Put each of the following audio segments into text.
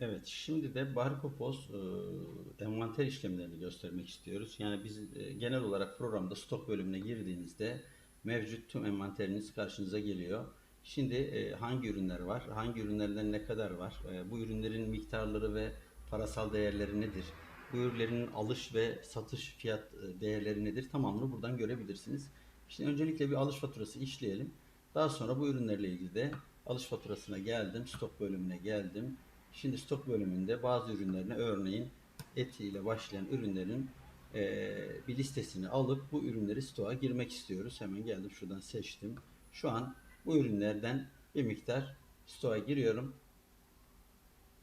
Evet, şimdi de Barkopos e, envanter işlemlerini göstermek istiyoruz. Yani biz e, genel olarak programda stok bölümüne girdiğinizde mevcut tüm envanteriniz karşınıza geliyor. Şimdi e, hangi ürünler var, hangi ürünlerden ne kadar var, e, bu ürünlerin miktarları ve parasal değerleri nedir, bu ürünlerin alış ve satış fiyat değerleri nedir tamamını buradan görebilirsiniz. Şimdi öncelikle bir alış faturası işleyelim. Daha sonra bu ürünlerle ilgili de alış faturasına geldim, stok bölümüne geldim. Şimdi stok bölümünde bazı ürünlerine örneğin eti ile başlayan ürünlerin eee, bir listesini alıp bu ürünleri stoğa girmek istiyoruz. Hemen geldim şuradan seçtim. Şu an bu ürünlerden bir miktar stoğa giriyorum.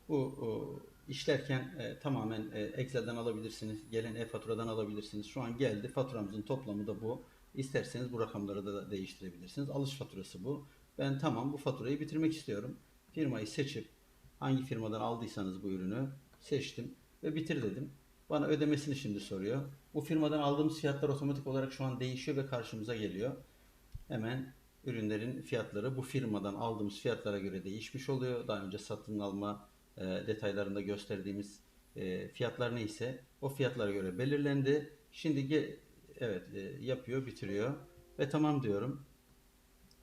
Bu o, işlerken e, tamamen e, Excel'den alabilirsiniz. Gelen e-faturadan alabilirsiniz. Şu an geldi. Faturamızın toplamı da bu. İsterseniz bu rakamları da değiştirebilirsiniz. Alış faturası bu. Ben tamam bu faturayı bitirmek istiyorum. Firmayı seçip hangi firmadan aldıysanız bu ürünü seçtim ve bitir dedim. Bana ödemesini şimdi soruyor. Bu firmadan aldığımız fiyatlar otomatik olarak şu an değişiyor ve karşımıza geliyor. Hemen ürünlerin fiyatları bu firmadan aldığımız fiyatlara göre değişmiş oluyor. Daha önce satın alma e, detaylarında gösterdiğimiz e, fiyatlar neyse o fiyatlara göre belirlendi. Şimdi evet e, yapıyor, bitiriyor ve tamam diyorum.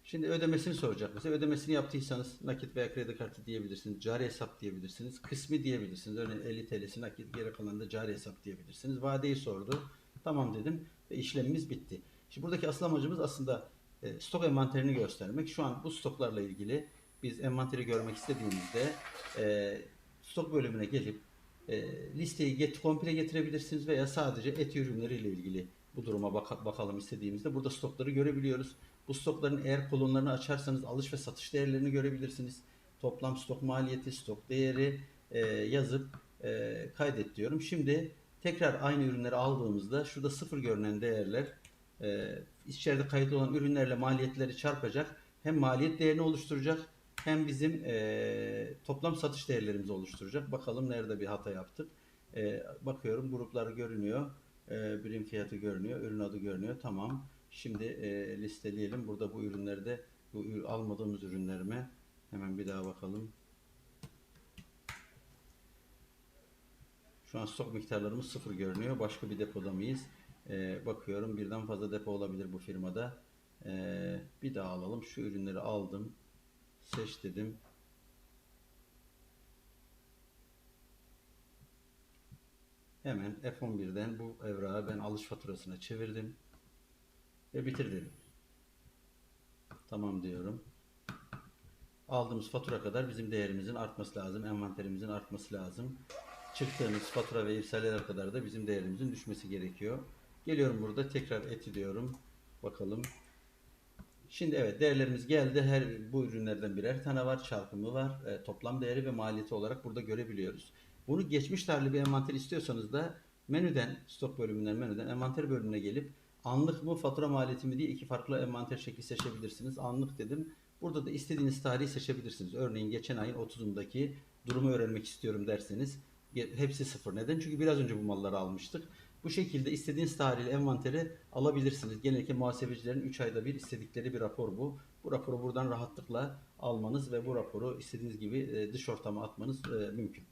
Şimdi ödemesini soracak bize. Ödemesini yaptıysanız nakit veya kredi kartı diyebilirsiniz. Cari hesap diyebilirsiniz. Kısmi diyebilirsiniz. Örneğin 50 TL'si nakit geri kalan da cari hesap diyebilirsiniz. Vadeyi sordu. Tamam dedim ve işlemimiz bitti. Şimdi buradaki asıl amacımız aslında e, stok envanterini göstermek. Şu an bu stoklarla ilgili biz envanteri görmek istediğimizde e, stok bölümüne gelip e, listeyi get, komple getirebilirsiniz veya sadece et ürünleriyle ilgili bu duruma baka- bakalım istediğimizde burada stokları görebiliyoruz. Bu stokların eğer kolonlarını açarsanız alış ve satış değerlerini görebilirsiniz. Toplam stok maliyeti, stok değeri e, yazıp e, kaydet diyorum. Şimdi tekrar aynı ürünleri aldığımızda şurada sıfır görünen değerler e, içeride kayıtlı olan ürünlerle maliyetleri çarpacak. Hem maliyet değerini oluşturacak hem bizim e, toplam satış değerlerimizi oluşturacak. Bakalım nerede bir hata yaptık. E, bakıyorum gruplar görünüyor. E, birim fiyatı görünüyor. Ürün adı görünüyor. Tamam. Şimdi e, listeleyelim. Burada bu ürünlerde bu almadığımız ürünlerime hemen bir daha bakalım. Şu an stok miktarlarımız sıfır görünüyor. Başka bir depoda mıyız? E, bakıyorum birden fazla depo olabilir bu firmada. E, bir daha alalım. Şu ürünleri aldım. Seç dedim. Hemen F11'den bu evrağı ben alış faturasına çevirdim. Ve bitir dedim. Tamam diyorum. Aldığımız fatura kadar bizim değerimizin artması lazım. Envanterimizin artması lazım. Çıktığımız fatura ve irsaller kadar da bizim değerimizin düşmesi gerekiyor. Geliyorum burada tekrar eti diyorum. Bakalım. Şimdi evet değerlerimiz geldi. Her bu ürünlerden birer tane var. Çarpımı var. E, toplam değeri ve maliyeti olarak burada görebiliyoruz. Bunu geçmiş tarihli bir envanter istiyorsanız da menüden, stok bölümünden menüden envanter bölümüne gelip anlık mı fatura maliyeti mi diye iki farklı envanter şekli seçebilirsiniz. Anlık dedim. Burada da istediğiniz tarihi seçebilirsiniz. Örneğin geçen ayın 30'undaki durumu öğrenmek istiyorum derseniz hepsi sıfır. Neden? Çünkü biraz önce bu malları almıştık. Bu şekilde istediğiniz tarihli envanteri alabilirsiniz. Genellikle muhasebecilerin 3 ayda bir istedikleri bir rapor bu. Bu raporu buradan rahatlıkla almanız ve bu raporu istediğiniz gibi e, dış ortama atmanız e, mümkün.